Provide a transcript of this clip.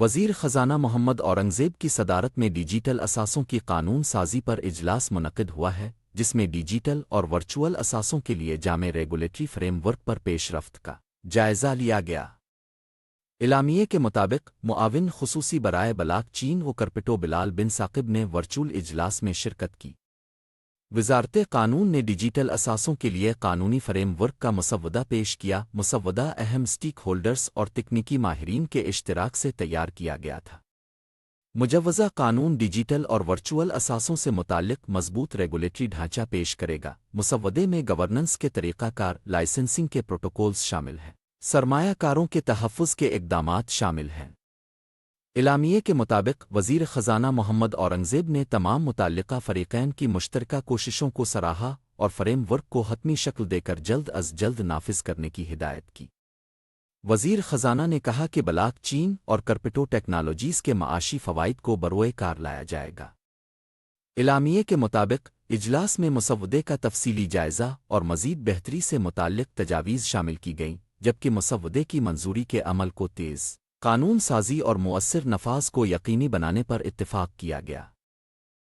وزیر خزانہ محمد اورنگزیب کی صدارت میں ڈیجیٹل اثاثوں کی قانون سازی پر اجلاس منعقد ہوا ہے، جس میں ڈیجیٹل اور ورچوئل اثاثوں کے لیے جامع ریگولیٹری فریم ورک پر پیش رفت کا جائزہ لیا گیا۔ اعلامیے کے مطابق، معاون خصوصی برائے بلاک چین و کرپٹو بلال بن ثاقب نے ورچوئل اجلاس میں شرکت کی۔ وزارت قانون نے ڈیجیٹل اثاثوں کے لیے قانونی فریم ورک کا مسودہ پیش کیا۔ مسودہ اہم سٹیک ہولڈرز اور تکنیکی ماہرین کے اشتراک سے تیار کیا گیا تھا۔ مجوزہ قانون ڈیجیٹل اور ورچوئل اثاثوں سے متعلق مضبوط ریگولیٹری ڈھانچہ پیش کرے گا۔ مسودے میں گورننس کے طریقہ کار لائسنسنگ کے پروٹوکولز شامل ہیں۔ سرمایہ کاروں کے تحفظ کے اقدامات شامل ہیں۔ اعلامیے کے مطابق، وزیر خزانہ محمد اورنگزیب نے تمام متعلقہ فریقین کی مشترکہ کوششوں کو سراہا اور فریم ورک کو حتمی شکل دے کر جلد از جلد نافذ کرنے کی ہدایت کی۔ وزیر خزانہ نے کہا کہ بلاک چین اور کرپٹو ٹیکنالوجیز کے معاشی فوائد کو بروئے کار لایا جائے گا۔ اعلامیے کے مطابق، اجلاس میں مسودے کا تفصیلی جائزہ اور مزید بہتری سے متعلق تجاویز شامل کی گئیں، جبکہ مسودے کی منظوری کے عمل کو تیز۔ قانون سازی اور مؤثر نفاذ کو یقینی بنانے پر اتفاق کیا گیا۔